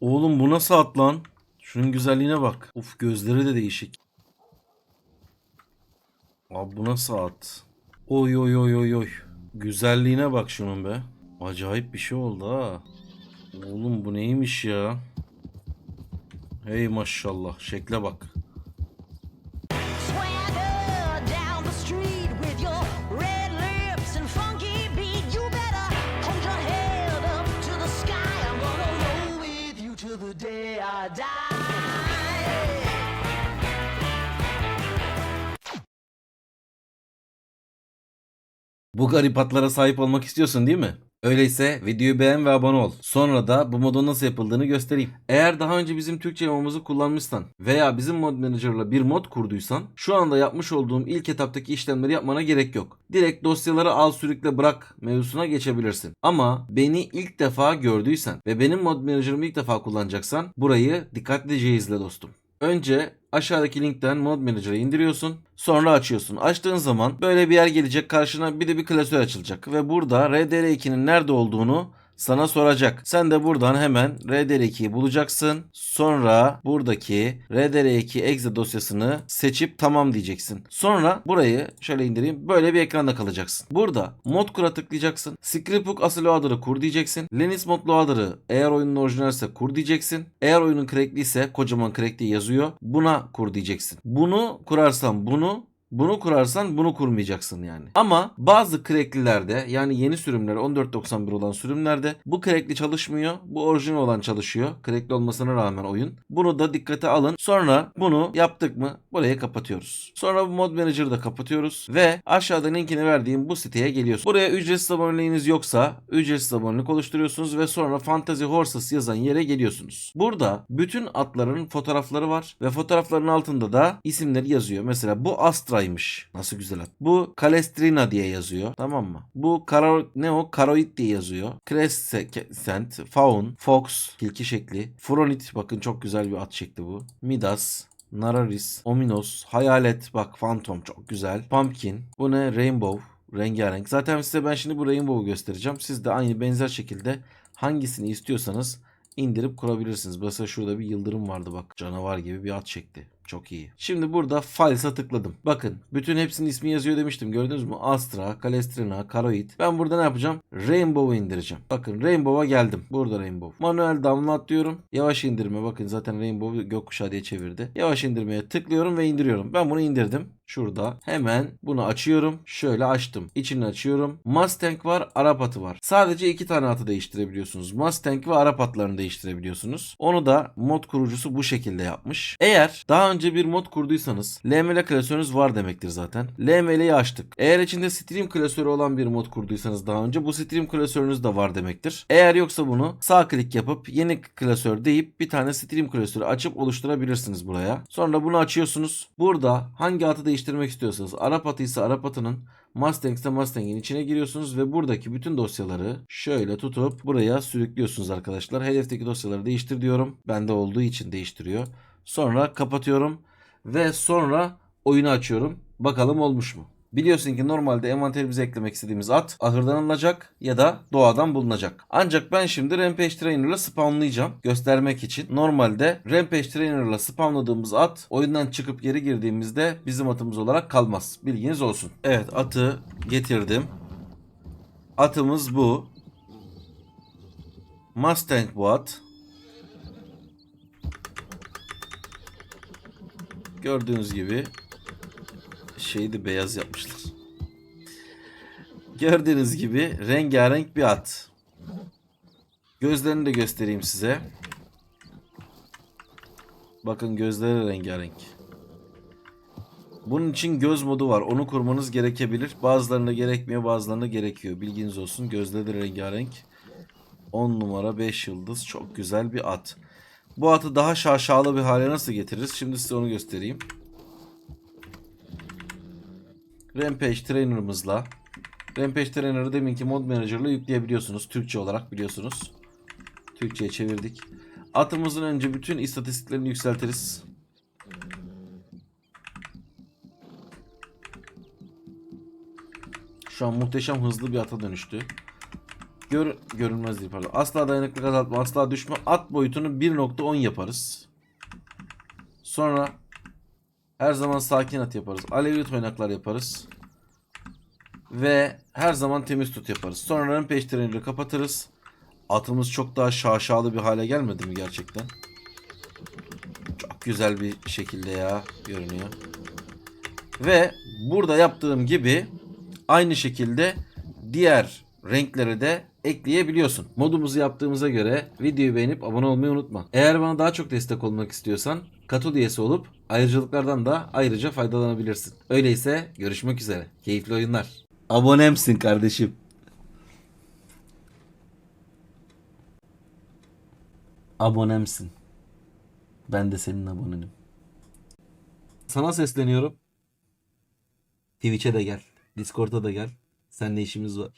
Oğlum bu nasıl at lan? Şunun güzelliğine bak. Uf gözleri de değişik. Abi bu nasıl at? Oy oy oy oy oy. Güzelliğine bak şunun be. Acayip bir şey oldu ha. Oğlum bu neymiş ya? Hey maşallah şekle bak. Bu garip atlara sahip olmak istiyorsun değil mi? Öyleyse videoyu beğen ve abone ol. Sonra da bu modun nasıl yapıldığını göstereyim. Eğer daha önce bizim Türkçe modumuzu kullanmışsan veya bizim mod manager'la bir mod kurduysan şu anda yapmış olduğum ilk etaptaki işlemleri yapmana gerek yok. Direkt dosyaları al sürükle bırak mevzusuna geçebilirsin. Ama beni ilk defa gördüysen ve benim mod manager'ımı ilk defa kullanacaksan burayı dikkatlice izle dostum. Önce aşağıdaki linkten Mod Manager'ı indiriyorsun. Sonra açıyorsun. Açtığın zaman böyle bir yer gelecek. Karşına bir de bir klasör açılacak. Ve burada RDR2'nin nerede olduğunu sana soracak. Sen de buradan hemen RDR2'yi bulacaksın. Sonra buradaki RDR2 exe dosyasını seçip tamam diyeceksin. Sonra burayı şöyle indireyim. Böyle bir ekranda kalacaksın. Burada mod kura tıklayacaksın. Scriptbook asıl loader'ı kur diyeceksin. Linux mod loader'ı eğer oyunun orijinalse kur diyeceksin. Eğer oyunun crackliyse kocaman crack diye yazıyor. Buna kur diyeceksin. Bunu kurarsan bunu bunu kurarsan bunu kurmayacaksın yani. Ama bazı cracklilerde yani yeni sürümler 14.91 olan sürümlerde bu crackli çalışmıyor. Bu orijinal olan çalışıyor. Crackli olmasına rağmen oyun. Bunu da dikkate alın. Sonra bunu yaptık mı burayı kapatıyoruz. Sonra bu mod manager'ı da kapatıyoruz ve aşağıda linkini verdiğim bu siteye geliyorsunuz. Buraya ücretsiz aboneliğiniz yoksa ücretsiz abonelik oluşturuyorsunuz ve sonra Fantasy Horses yazan yere geliyorsunuz. Burada bütün atların fotoğrafları var ve fotoğrafların altında da isimleri yazıyor. Mesela bu Astra'ymış. Nasıl güzel at. Bu Calestrina diye yazıyor. Tamam mı? Bu Karo ne o? Karoid diye yazıyor. Crescent, Faun, Fox, tilki şekli. Fronit bakın çok güzel bir at şekli bu. Midas, Nararis, Ominos, Hayalet bak Phantom çok güzel. Pumpkin. Bu ne? Rainbow. Rengarenk. Zaten size ben şimdi bu Rainbow'u göstereceğim. Siz de aynı benzer şekilde hangisini istiyorsanız indirip kurabilirsiniz. Mesela şurada bir yıldırım vardı bak. Canavar gibi bir at şekli. Çok iyi. Şimdi burada Files'a tıkladım. Bakın bütün hepsinin ismi yazıyor demiştim. Gördünüz mü? Astra, Calestrina, Karoid. Ben burada ne yapacağım? Rainbow'u indireceğim. Bakın Rainbow'a geldim. Burada Rainbow. Manuel download diyorum. Yavaş indirme. Bakın zaten Rainbow gökkuşağı diye çevirdi. Yavaş indirmeye tıklıyorum ve indiriyorum. Ben bunu indirdim. Şurada. Hemen bunu açıyorum. Şöyle açtım. İçini açıyorum. Mustang var, Arap atı var. Sadece iki tane atı değiştirebiliyorsunuz. Mustang ve Arap atlarını değiştirebiliyorsunuz. Onu da mod kurucusu bu şekilde yapmış. Eğer daha önce bir mod kurduysanız LML klasörünüz var demektir zaten. LML'yi açtık. Eğer içinde Stream klasörü olan bir mod kurduysanız daha önce bu Stream klasörünüz de var demektir. Eğer yoksa bunu sağ klik yapıp yeni klasör deyip bir tane Stream klasörü açıp oluşturabilirsiniz buraya. Sonra bunu açıyorsunuz. Burada hangi atı değiştirmek istiyorsanız Arap atı ise Arap atının Mustang ise Mustang'in içine giriyorsunuz ve buradaki bütün dosyaları şöyle tutup buraya sürüklüyorsunuz arkadaşlar. Hedefteki dosyaları değiştir diyorum. Bende olduğu için değiştiriyor. Sonra kapatıyorum ve sonra oyunu açıyorum. Bakalım olmuş mu? Biliyorsun ki normalde envanterimize eklemek istediğimiz at ahırdan alınacak ya da doğadan bulunacak. Ancak ben şimdi Rampage Trainer'la spawnlayacağım göstermek için. Normalde Rampage Trainer'la spawnladığımız at oyundan çıkıp geri girdiğimizde bizim atımız olarak kalmaz. Bilginiz olsun. Evet atı getirdim. Atımız bu. Mustang bu at. Gördüğünüz gibi şeyi de beyaz yapmışlar. Gördüğünüz gibi rengarenk bir at. Gözlerini de göstereyim size. Bakın gözleri rengarenk. Bunun için göz modu var. Onu kurmanız gerekebilir. Bazılarında gerekmiyor, bazılarında gerekiyor. Bilginiz olsun. Gözleri rengarenk. 10 numara 5 yıldız. Çok güzel bir at. Bu atı daha şaşalı bir hale nasıl getiririz? Şimdi size onu göstereyim. Rampage Trainer'ımızla Rampage Trainer'ı deminki mod manager'la yükleyebiliyorsunuz. Türkçe olarak biliyorsunuz. Türkçe'ye çevirdik. Atımızın önce bütün istatistiklerini yükseltiriz. Şu an muhteşem hızlı bir ata dönüştü. Gör, görünmez değil. Asla dayanıklık azaltma, asla düşme. At boyutunu 1.10 yaparız. Sonra her zaman sakin at yaparız. Alevi toynaklar yaparız. Ve her zaman temiz tut yaparız. Sonra ön peştereniyle kapatırız. Atımız çok daha şaşalı bir hale gelmedi mi gerçekten? Çok güzel bir şekilde ya görünüyor. Ve burada yaptığım gibi aynı şekilde diğer renklere de ekleyebiliyorsun. Modumuzu yaptığımıza göre videoyu beğenip abone olmayı unutma. Eğer bana daha çok destek olmak istiyorsan Katıl üyesi olup ayrıcalıklardan da ayrıca faydalanabilirsin. Öyleyse görüşmek üzere. Keyifli oyunlar. Abonemsin kardeşim. Abonemsin. Ben de senin abonenim. Sana sesleniyorum. Twitch'e de gel. Discord'a da gel. Seninle işimiz var.